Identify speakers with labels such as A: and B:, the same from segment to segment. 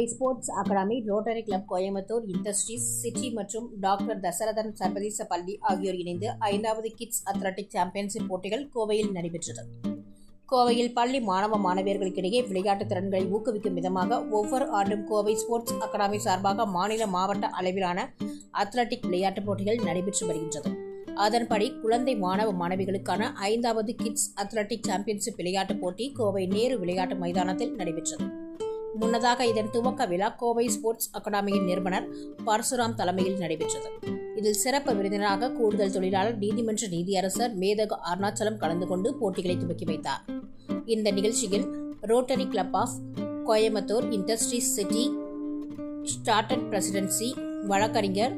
A: Kovai sports academy rotary club Coimbatore industries city மற்றும் doctor Dasarathan சர்வதேச பள்ளி ஆகியோர் இணைந்து ஐந்தாவது கிட்ஸ் அத்லெட்டிக் சாம்பியன்ஷிப் போட்டிகள் கோவையில் நடைபெற்றது. கோவையில் பள்ளி மாணவ மாணவியர்களுக்கிடையே விளையாட்டு திறன்களை ஊக்குவிக்கும் விதமாக ஒவ்வொரு ஆண்டும் கோவை ஸ்போர்ட்ஸ் அகாடமி சார்பாக மாநில மாவட்ட அளவிலான அத்லெட்டிக் விளையாட்டுப் போட்டிகள் நடைபெற்று வருகின்றது. அதன்படி குழந்தை மாணவ மாணவிகளுக்கான ஐந்தாவது கிட்ஸ் அத்லெட்டிக் சாம்பியன்ஷிப் விளையாட்டுப் போட்டி கோவை நேரு விளையாட்டு மைதானத்தில் நடைபெற்றது. முன்னதாக இதன் துவக்க விழா கோவை ஸ்போர்ட்ஸ் அகாடமியின் நிறுவனர் பரசுராம் தலைமையில் நடைபெற்றது. இதில் சிறப்பு விருந்தினராக கூடுதல் தொழிலாளர் நீதிமன்ற நீதியரசர் மேதகு அருணாச்சலம் கலந்து கொண்டு போட்டிகளை துவக்கி வைத்தார். இந்த நிகழ்ச்சியில் rotary club of Coimbatore industries city started presidency வழக்கறிஞர்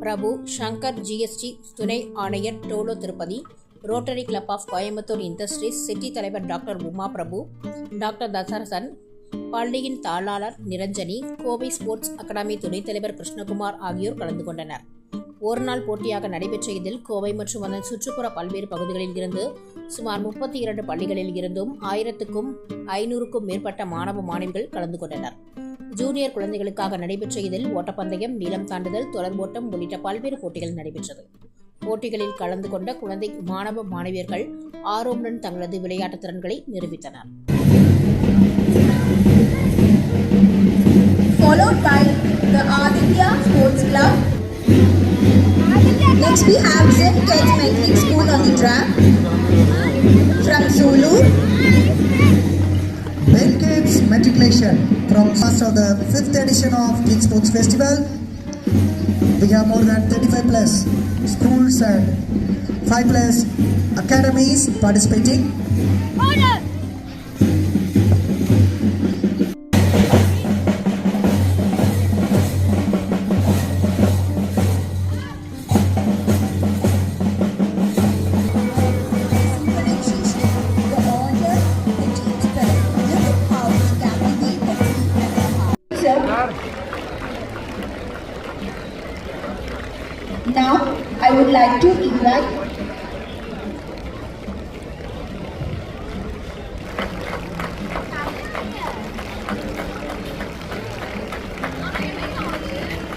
A: பிரபு சங்கர் ஜிஎஸ்டி துணை ஆணையர் Dolo Tirupati rotary club of Coimbatore industries city தலைவர் டாக்டர் உமா பிரபு டாக்டர் தசரசன் பள்ளியின் தாளாளர் நிரஞ்சனி கோவை ஸ்போர்ட்ஸ் அகாடமி துணைத் தலைவர் கிருஷ்ணகுமார் ஆகியோர் கலந்து கொண்டனர். ஒருநாள் போட்டியாக நடைபெற்ற இதில் கோவை மற்றும் அதன் சுற்றுப்புற பல்வேறு பகுதிகளில் இருந்து சுமார் முப்பத்தி இரண்டு பள்ளிகளில் இருந்தும் ஆயிரத்துக்கும் ஐநூறுக்கும் மேற்பட்ட மாணவ மாணவிகள் கலந்து கொண்டனர். ஜூனியர் குழந்தைகளுக்காக நடைபெற்ற இதில் ஓட்டப்பந்தயம் நீளம் தாண்டுதல் தொடர்போட்டம் உள்ளிட்ட பல்வேறு போட்டிகள் நடைபெற்றது. போட்டிகளில் கலந்து கொண்ட குழந்தை மாணவ மாணவியர்கள் ஆர்வமுடன் தங்களது விளையாட்டு திறன்களை நிரூபித்தனர்.
B: Followed by the Aditya Sports Club. Next we have Zen Kids Metric School on the track from Zulu.
C: Ben Kids Matriculation from first of the fifth edition of Kids Sports Festival. We have more than 35 plus schools and 5 plus academies participating.
B: Synchronization, Now, I would like to invite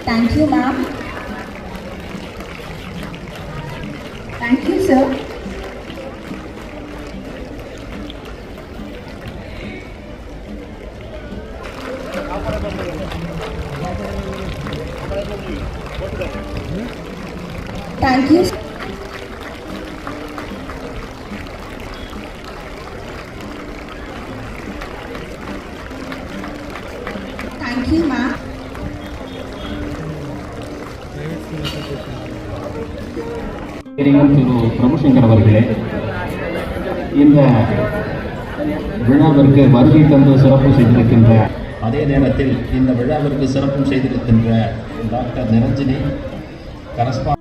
B: Thank you, ma'am. Thank you, sir. You. Thank you, ma'am.
D: திரு பிரபுசங்கர் அவர்களே இந்த விழாவிற்கு வருகை தந்து சிறப்பு செய்திருக்கின்ற அதே நேரத்தில் இந்த விழாவிற்கு சிறப்பு செய்திருக்கின்ற டாக்டர் நிரஞ்சினி கரஸ்பா